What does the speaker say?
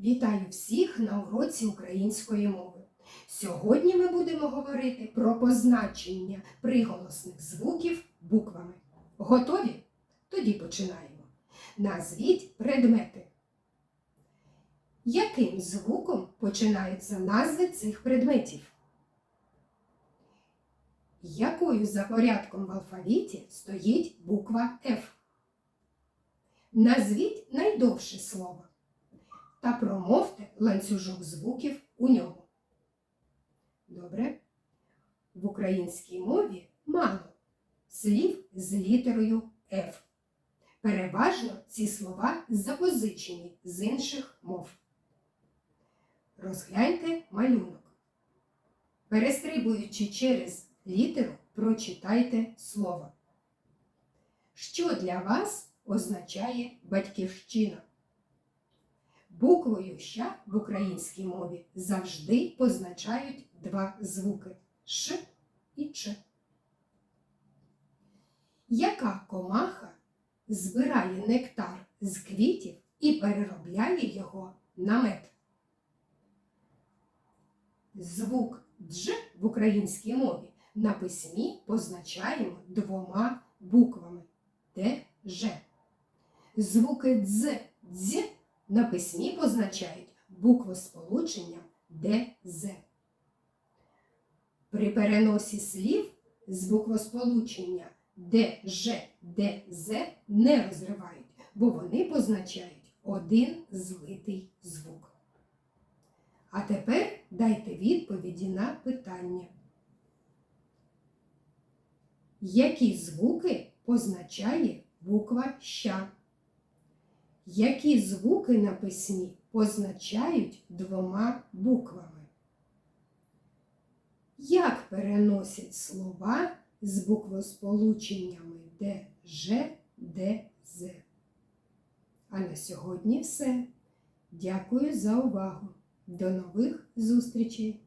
Вітаю всіх на уроці української мови. Сьогодні ми будемо говорити про позначення приголосних звуків буквами. Готові? Тоді починаємо. Назвіть предмети. Яким звуком починаються назви цих предметів? Якою за порядком в алфавіті стоїть буква F? Назвіть найдовше слово та промовте ланцюжок звуків у ньому. Добре. В українській мові мало слів з літерою F. Переважно ці слова запозичені з інших мов. Розгляньте малюнок. Перестрибуючи через літеру, прочитайте слово. Що для вас означає батьківщина? Буквою «щ» в українській мові завжди позначають два звуки Ш і Ч. Яка комаха збирає нектар з квітів і переробляє його на мед? Звук дж в українській мові на письмі позначаємо двома буквами Д, Ж. Звуки дз, дз на письмі позначають буквосполученням ДЗ. При переносі слів з буквосполучення ДЖ, ДЗ не розривають, бо вони позначають один злитий звук. А тепер дайте відповіді на питання. Які звуки позначає буква Щ? Які звуки на письмі позначають двома буквами? Як переносять слова з буквосполученнями ДЖ, ДЗ? А на сьогодні все. Дякую за увагу. До нових зустрічей!